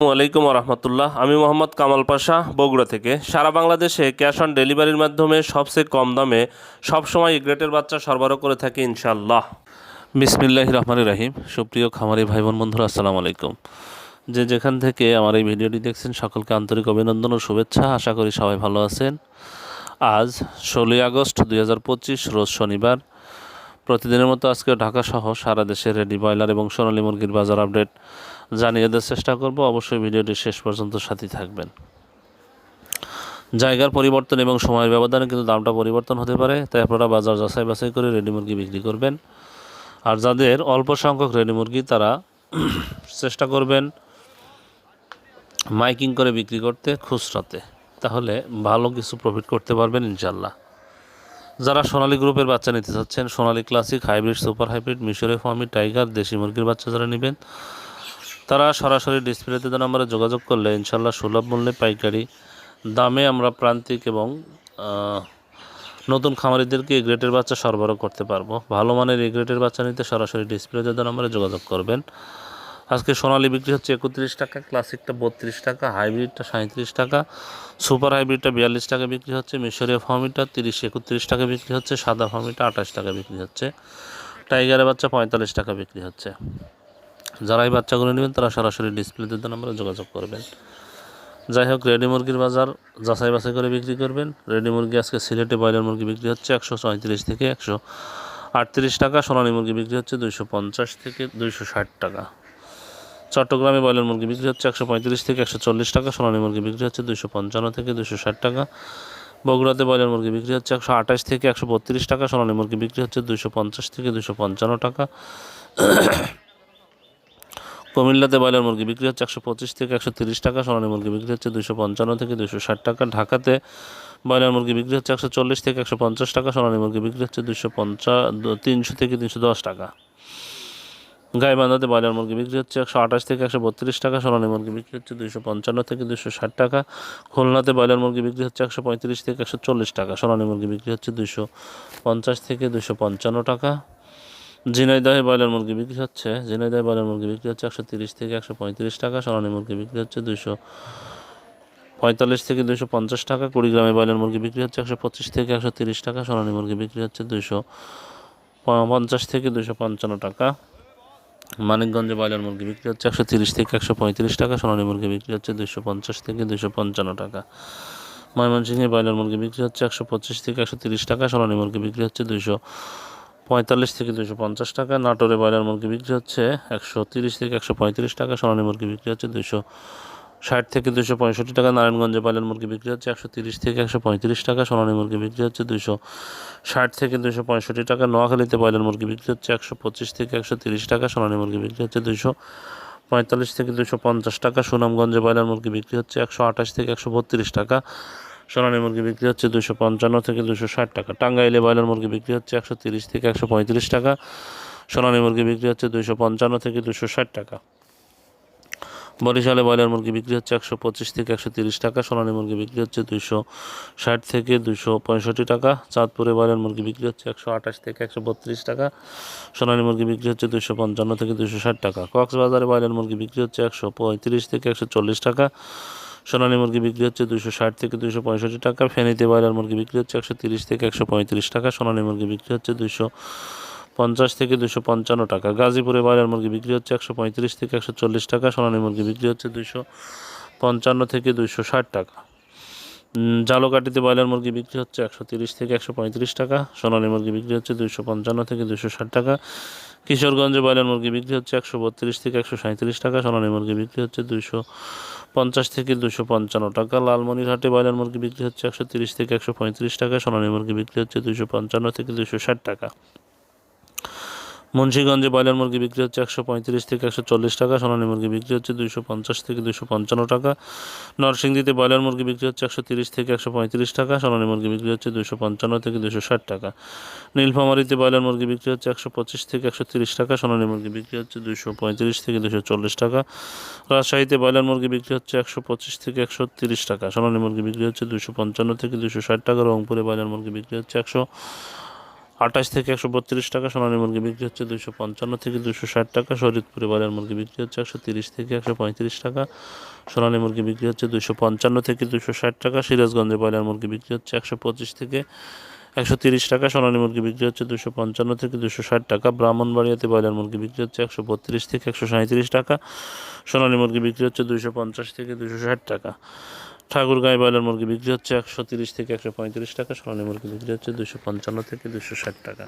আলাইকুম রহমতুল্লাহ। আমি মোহাম্মদ কামাল পাশা, বগুড়া থেকে। সারা বাংলাদেশে ক্যাশ অন ডেলিভারির মাধ্যমে সবচেয়ে কম দামে সবসময় গ্রেটের বাচ্চা সরবরাহ করে থাকি ইনশাল্লাহ বিসমিল্লাহ রহমান রাহিম। সুপ্রিয় খামারি ভাই বোন বন্ধুরা, আসসালামু আলাইকুম। যে যেখান থেকে আমার এই ভিডিওটি দেখছেন, সকলকে আন্তরিক অভিনন্দন ও শুভেচ্ছা। আশা করি সবাই ভালো আছেন। আজ ষোলোই আগস্ট দুই হাজার পঁচিশ, রোজ শনিবার। প্রতিদিনের মতো আজকে ঢাকা সহ সারা দেশে রেডি ব্রয়লার এবং সোনালী মুরগির বাজার আপডেট। জানিয়ে দেওয়ার চেষ্টা করব। অবশ্যই ভিডিওটি শেষ পর্যন্ত সাথে থাকবেন। জায়গার পরিবর্তন এবং সময়ের ব্যবধানে কিন্তু দামটা পরিবর্তন হতে পারে। তাই আপনারা বাজার যাচাই বাছাই করে রেডি মুরগি বিক্রি করবেন। আর যাদের অল্প সংখ্যক রেডি মুরগি, তারা চেষ্টা করবেন মাইকিং করে বিক্রি করতে খুচরাতে। তাহলে ভালো কিছু প্রফিট করতে পারবেন ইনশাল্লাহ যারা সোনালী গ্রুপের বাচ্চা নিতে চাচ্ছেন, Sonali classic hybrid super hybrid মিশরে ফার্মি টাইগার দেশি মুরগির বাচ্চা যারা নেবেন তারা সরাসরি ডিসপ্লেতে নাম্বারে যোগাযোগ করলে ইনশাল্লাহ সুলভ মূল্যে পাইকারি দামে আমরা প্রান্তিক এবং নতুন খামারিদেরকে এই গ্রেটের বাচ্চা সরবরাহ করতে পারব। ভালো মানের এই গ্রেটের বাচ্চা নিতে সরাসরি ডিসপ্লেতে নাম্বারে যোগাযোগ করবেন। আজকে সোনালী বিক্রি হচ্ছে একত্রিশ টাকা, ক্লাসিকটা বত্রিশ টাকা, হাইব্রিডটা সাঁত্রিশ টাকা, সুপার হাইব্রিডটা বিয়াল্লিশ টাকা বিক্রি হচ্ছে, মিশরীয় ফার্মিটা তিরিশ, একত্রিশ টাকা বিক্রি হচ্ছে, সাদা ফার্মিটা আঠাশ টাকা বিক্রি হচ্ছে, টাইগারের বাচ্চা পঁয়তাল্লিশ টাকা বিক্রি হচ্ছে। যারা এই বাচ্চাগুলো নেবেন, তারা সরাসরি ডিসপ্লেতে নাম্বারে যোগাযোগ করবেন। যাই হোক, রেডি মুরগির বাজার যাচাই বাছাই করে বিক্রি করবেন। রেডি মুরগি আজকে সিলেটে ব্রয়লার মুরগি বিক্রি হচ্ছে একশো পঁয়ত্রিশ থেকে একশো আটত্রিশ টাকা, সোনালী মুরগি বিক্রি হচ্ছে দুইশো পঞ্চাশ থেকে দুইশো ষাট টাকা। চট্টগ্রামে ব্রয়লার মুরগি বিক্রি হচ্ছে একশো পঁয়ত্রিশ থেকে একশো চল্লিশ টাকা, সোনালী মুরগি বিক্রি হচ্ছে দুশো পঞ্চান্ন থেকে দুশো ষাট টাকা। বগুড়াতে ব্রয়লার মুরগি বিক্রি হচ্ছে একশো আঠাশ থেকে একশো বত্রিশ টাকা, সোনালী মুরগি বিক্রি হচ্ছে দুশো পঞ্চাশ থেকে দুশো পঞ্চান্ন টাকা। কুমিল্লাতে ব্রয়লার মুরগি বিক্রি হচ্ছে একশো পঁচিশ থেকে একশো তিরিশ টাকা, সোনালী মুরগি বিক্রি হচ্ছে দুশো পঞ্চান্ন থেকে দুশো ষাট টাকা। ঢাকাতে ব্রয়লার মুরগি বিক্রি হচ্ছে একশো চল্লিশ থেকে একশো পঞ্চাশ টাকা, সোনালী মুরগি বিক্রি হচ্ছে দুশো পঞ্চাশ তিনশো থেকে তিনশো দশ টাকা। গাইবান্ধাতে ব্রয়লার মুরগি বিক্রি হচ্ছে একশো আঠাশ থেকে একশো বত্রিশ টাকা, সোনালী মুরগি বিক্রি হচ্ছে দুশো পঞ্চান্ন থেকে দুশো ষাট টাকা। খুলনাতে ব্রয়লার মুরগি বিক্রি হচ্ছে একশো পঁয়ত্রিশ থেকে একশো চল্লিশ টাকা, সোনালী মুরগি বিক্রি হচ্ছে দুশো পঞ্চাশ থেকে দুশো পঞ্চান্ন টাকা। ঝিনাইদহে ব্রয়লার মুরগি বিক্রি হচ্ছে। ঝিনাইদহে ব্রয়লার মুরগি বিক্রি হচ্ছে একশো তিরিশ থেকে একশো পঁয়ত্রিশ টাকা। সোনালী মুরগি বিক্রি হচ্ছে দুশো পঁয়তাল্লিশ থেকে দুশো পঞ্চাশ টাকা। কুড়ি কুড়িগ্রামে ব্রয়লার মুরগি বিক্রি হচ্ছে একশো পঁচিশ থেকে একশো তিরিশ টাকা। সোনালী মুরগি বিক্রি হচ্ছে দুশো পঞ্চাশ থেকে দুশো পঞ্চান্ন টাকা। মানিকগঞ্জে ব্রয়লার মুরগি বিক্রি হচ্ছে একশো তিরিশ থেকে একশো পঁয়ত্রিশ টাকা। সোনালী মুরগি বিক্রি হচ্ছে দুশো পঞ্চাশ থেকে দুশো পঞ্চান্ন টাকা। ময়মনসিংহে ব্রয়লার মুরগি বিক্রি হচ্ছে একশো পঁচিশ থেকে একশো তিরিশ টাকা। সোনালী মুরগি বিক্রি হচ্ছে দুশো পঁয়তাল্লিশ থেকে দুশো পঞ্চাশ টাকা। নাটোরে ব্রয়লার মুরগি বিক্রি হচ্ছে একশো তিরিশ থেকে একশো পঁয়ত্রিশ টাকা। সোনালী মুরগি বিক্রি হচ্ছে দুশো ষাট থেকে দুশো পঁয়ষট্টি টাকা। নারায়ণগঞ্জে ব্রয়লার মুরগি বিক্রি হচ্ছে একশো তিরিশ থেকে একশো পঁয়ত্রিশ টাকা। সোনালী মুরগি বিক্রি হচ্ছে দুশো ষাট থেকে দুশো পঁয়ষট্টি টাকা। নোয়াখালীতে ব্রয়লার মুরগি বিক্রি হচ্ছে একশো পঁচিশ থেকে একশো তিরিশ টাকা। সোনালী মুরগি বিক্রি হচ্ছে দুশো পঁয়তাল্লিশ থেকে দুশো পঞ্চাশ টাকা। সুনামগঞ্জে ব্রয়লার মুরগি বিক্রি হচ্ছে একশো আঠাশ থেকে একশো বত্রিশ টাকা। সোনালী মুরগি বিক্রি হচ্ছে দুশো পঞ্চান্ন থেকে দুশো ষাট টাকা। টাঙ্গাইলে ব্রয়লার মুরগি বিক্রি হচ্ছে একশো তিরিশ থেকে একশো পঁয়ত্রিশ টাকা। সোনালী মুরগি বিক্রি হচ্ছে দুশো পঞ্চান্ন থেকে দুশো ষাট টাকা। বরিশালে ব্রয়লার মুরগি বিক্রি হচ্ছে একশো পঁচিশ থেকে একশো তিরিশ টাকা। সোনালী মুরগি বিক্রি হচ্ছে দুশো ষাট থেকে দুশো পঁয়ষট্টি টাকা। চাঁদপুরে ব্রয়লার মুরগি বিক্রি হচ্ছে একশো আঠাশ থেকে একশো বত্রিশ টাকা। সোনালী মুরগি বিক্রি হচ্ছে দুশো পঞ্চান্ন থেকে দুশো ষাট টাকা। কক্সবাজারে ব্রয়লার মুরগি বিক্রি হচ্ছে একশো পঁয়ত্রিশ থেকে একশো চল্লিশ টাকা। সোনালী মুরগি বিক্রি হচ্ছে দুশো ষাট থেকে দুশো পঁয়ষট্টি টাকা, ফেনীতে ব্রয়লার মুরগি বিক্রি হচ্ছে একশো তিরিশ থেকে একশো পঁয়ত্রিশ টাকা, সোনালী মুরগি বিক্রি হচ্ছে দুশো পঞ্চাশ থেকে দুশো পঞ্চান্ন টাকা। গাজীপুরে ব্রয়লার মুরগি বিক্রি হচ্ছে একশো পঁয়ত্রিশ থেকে একশো চল্লিশ টাকা, সোনালী মুরগি বিক্রি হচ্ছে দুশো পঞ্চান্ন থেকে দুশো ষাট টাকা। উম, জালকাঠিতে ব্রয়লার মুরগি বিক্রি হচ্ছে একশো থেকে একশো পঁয়ত্রিশ টাকা সোনালী মুরগি বিক্রি হচ্ছে পঞ্চান্ন থেকে ষাট টাকা কিশোরগঞ্জে ব্রয়লার মুরগি বিক্রি হচ্ছে একশো বত্রিশ থেকে একশো টাকা সোনালী মুরগি বিক্রি হচ্ছে দুশো পঞ্চাশ থেকে দুশো পঞ্চান্ন টাকা লালমনিরহাটে ব্রয়লার মুরগি বিক্রি হচ্ছে একশো থেকে একশো পঁয়ত্রিশ টাকা সোনালী মুরগি বিক্রি হচ্ছে দুশো পঞ্চান্ন থেকে দুশো টাকা। মুন্সিগঞ্জে ব্রয়লার মুরগি বিক্রি হচ্ছে একশো পঁয়ত্রিশ থেকে একশো চল্লিশ টাকা, সোনালী মুরগি বিক্রি হচ্ছে দুশো পঞ্চাশ থেকে দুশো পঞ্চান্ন টাকা। নরসিংদীতে ব্রয়লার মুরগি বিক্রি হচ্ছে একশো তিরিশ থেকে একশো পঁয়ত্রিশ টাকা, সোনালী মুরগি বিক্রি হচ্ছে দুশো পঞ্চান্ন থেকে দুশো ষাট টাকা। নীলফামারিতে ব্রয়লার মুরগি বিক্রি হচ্ছে একশো পঁচিশ থেকে একশো তিরিশ টাকা, সোনালী মুরগি বিক্রি হচ্ছে দুশো পঁয়ত্রিশ থেকে দুশো চল্লিশ টাকা। রাজশাহীতে ব্রয়লার মুরগি বিক্রি হচ্ছে একশো পঁচিশ থেকে একশো তিরিশ টাকা, সোনালী মুরগি বিক্রি হচ্ছে দুশো পঞ্চান্ন থেকে দুশো ষাট টাকা। রংপুরে ব্রয়লার মুরগি বিক্রি হচ্ছে একশো আঠাশ থেকে একশো বত্রিশ টাকা সোনালী মুরগি বিক্রি হচ্ছে দুশো পঞ্চান্ন থেকে দুশো ষাট টাকা। শরীরপুরে ব্রয়লার মুরগি বিক্রি হচ্ছে একশো তিরিশ থেকে একশো পঁয়ত্রিশ টাকা। সোনালী মুরগি বিক্রি হচ্ছে দুশো পঞ্চান্ন থেকে দুশো ষাট টাকা। সিরাজগঞ্জে ব্রয়লার মুরগি বিক্রি হচ্ছে একশো পঁচিশ থেকে একশো তিরিশ টাকা। সোনালী মুরগি বিক্রি হচ্ছে দুশো পঞ্চান্ন থেকে দুশো ষাট টাকা। ব্রাহ্মণবাড়িয়াতে ব্রয়লার মুরগি বিক্রি হচ্ছে একশো বত্রিশ থেকে একশো সাঁত্রিশ টাকা। সোনালী মুরগি বিক্রি হচ্ছে দুশো পঞ্চাশ থেকে দুশো ষাট টাকা। ঠাকুরগাঁয়ে ব্রয়লার মুরগি বিক্রি হচ্ছে একশো তিরিশ থেকে একশো পঁয়ত্রিশ টাকা, সোনালী মুরগি বিক্রি হচ্ছে দুশো পঞ্চান্ন থেকে দুশো ষাট টাকা।